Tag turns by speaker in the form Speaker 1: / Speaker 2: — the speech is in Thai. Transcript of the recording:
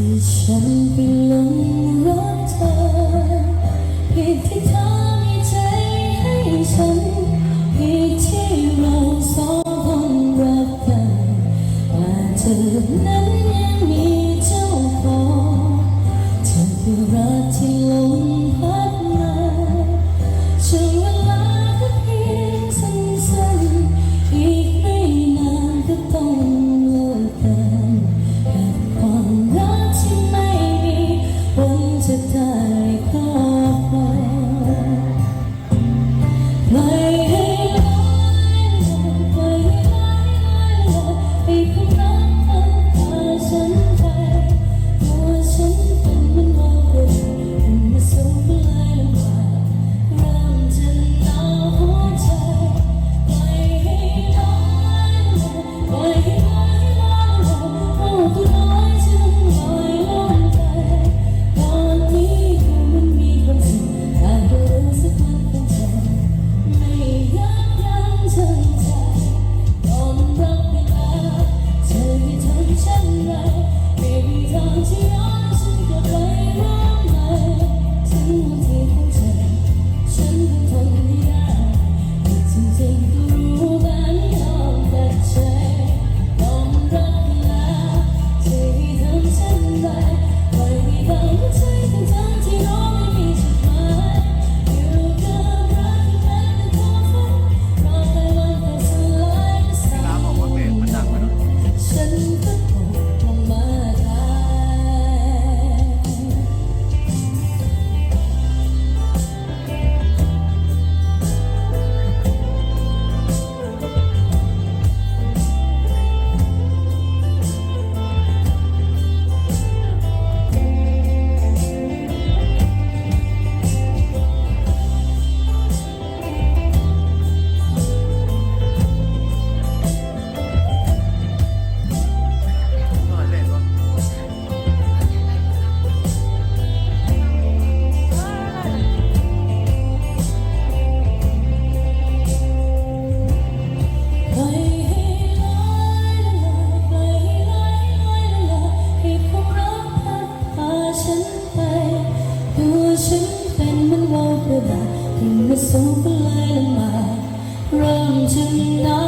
Speaker 1: ที่ฉันไปหลงรักเธอ take ฉันไปดูฉันเป็นมันวงกระดาษที่ไม่สูงก็เลยละมาเริ่มจึงด้